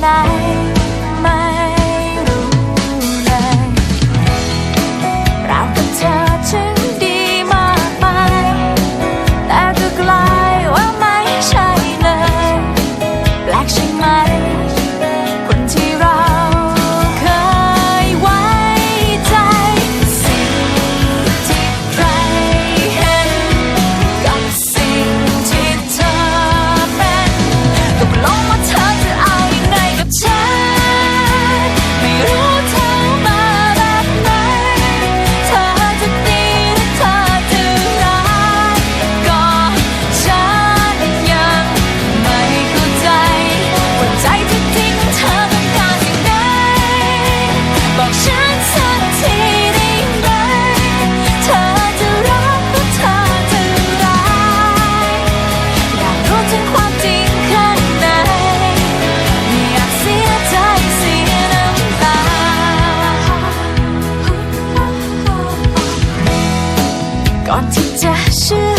来。 ก่อนที่จะเชื่อ